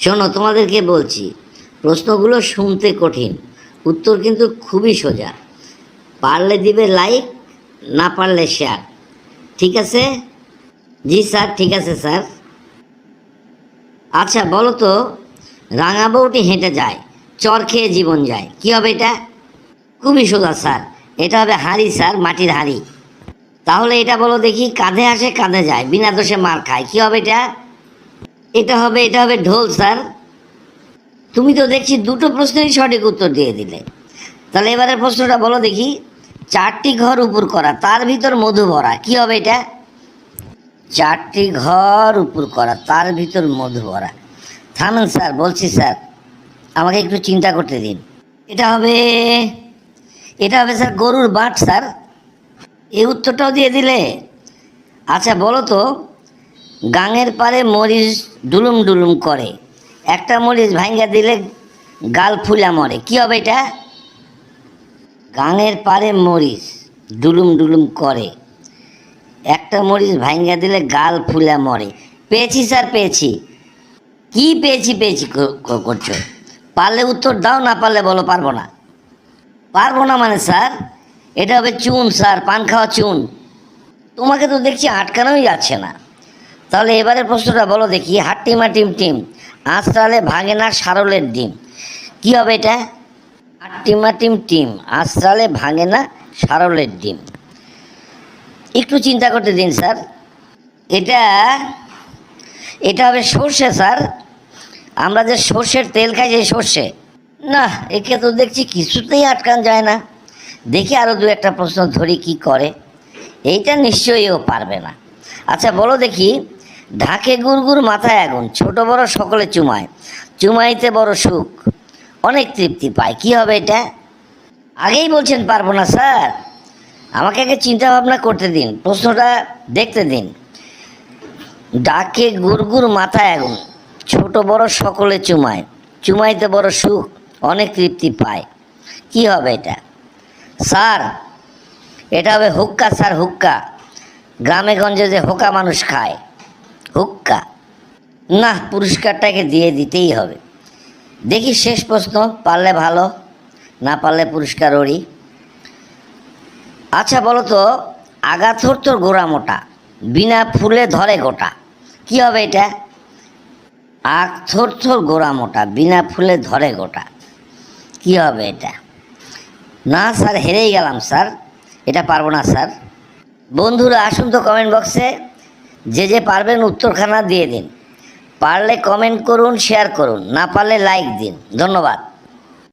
শোনো, তোমাদেরকে বলছি, প্রশ্নগুলো শুনতে কঠিন, উত্তর কিন্তু খুবই সোজা। পারলে দিবে লাইক না পারলে শেয়ার ঠিক আছে? জি স্যার, ঠিক আছে স্যার। আচ্ছা বলো তো, রাঙা বউটি হেঁটে যায়, চর খেয়ে জীবন যায়, কি হবে এটা? খুবই সোজা স্যার, এটা হবে হাঁড়ি স্যার, মাটির হাঁড়ি। তাহলে এটা বলো দেখি, কাঁধে আসে, কাঁধে যায়, বিনা দোষে মার খায়, কি হবে এটা? এটা হবে এটা হবে ঢোল, স্যার। তুমি তো দেখছি দুটো প্রশ্নেরই সঠিক উত্তর দিয়ে দিলে। তাহলে এবারের প্রশ্নটা বলো দেখি। চারটি ঘর উপর করা, তার ভিতর মধু ভরা, কি হবে এটা? চারটি ঘর উপর করা, তার ভিতর মধু ভরা। থামেন, স্যার, বলছি, স্যার, আমাকে একটু চিন্তা করতে দিন। এটা হবে এটা হবে, স্যার, গরুর বাট, স্যার। এই উত্তরটাও দিয়ে দিলে? আচ্ছা বলো তো গাঙের পারে মরিচ ডুলুম ডুলুম করে। একটা মরিচ ভাঙ্গা দিলে গাল ফুলা মরে। কি হবে এটা? গাঙের পারে মরিচ ডুলুম ডুলুম করে। একটা মরিচ ভাঙ্গা দিলে গাল ফুলা মরে। পেয়েছি স্যার, পেয়েছি। কি পেয়েছি পেয়েছি করছ? পারলে উত্তর দাও, না পারলে বলো, পারব না। পারব না মানে স্যার, এটা হবে চুন স্যার, পান খাওয়া চুন। তোমাকে তো দেখছি আটকানোই যাচ্ছে না। তাহলে এবারের প্রশ্নটা বলো দেখি হাট্টিমা টিম টিম, আঁচড়ালে ভাঙে না সারলের ডিম, কি হবে এটা? হাট্টিমা টিম টিম, আঁচড়ালে ভাঙে না সারলের ডিম। একটু চিন্তা করতে দিন স্যার, এটা এটা হবে সর্ষে স্যার, আমরা যে সর্ষের তেল খাই, যে সর্ষে, না, একে তো দেখছি কিছুতেই আটকান যায় না। দেখি আরও দু একটা প্রশ্ন ধরি কি করে, এইটা নিশ্চয়ই ও পারবে না। আচ্ছা বলো দেখি ঢাকে গুড়গুড় মাথায় আগুন, ছোট বড় সকলে চুমায়। চুমাইতে বড় সুখ, অনেক তৃপ্তি পায়। কি হবে এটা? আগেই বলছেন পারব না, স্যার। আমাকে আগে চিন্তা ভাবনা করতে দিন, প্রশ্নটা দেখতে দিন। ডাকে গুড়গুড় মাথায় আগুন, ছোট বড় সকলে চুমায়। চুমাইতে বড় সুখ, অনেক তৃপ্তি পায়। কি হবে এটা? স্যার, এটা হবে হুক্কা, স্যার, হুক্কা। গ্রামে গঞ্জে যে হোকা মানুষ খায়। হুক্কা। না, পুরস্কারটাকে দিয়ে দিতেই হবে। দেখি শেষ প্রশ্ন, পারলে ভালো, না পারলে পুরস্কার ওরি আচ্ছা বলো তো আগা থর তোর গোড়া মোটা, বিনা ফুলে ধরে গোটা, কি হবে এটা? আগ থর থর গোড়া মোটা, বিনা ফুলে ধরে গোটা, কি হবে এটা? না, স্যার, হেরেই গেলাম, স্যার। এটা পারব না, স্যার। বন্ধুরা, আসুন তো কমেন্ট বক্সে যে যে পারবেন উত্তরখানা দিয়ে দিন। পারলে কমেন্ট করুন শেয়ার করুন, না পারলে লাইক দিন। ধন্যবাদ।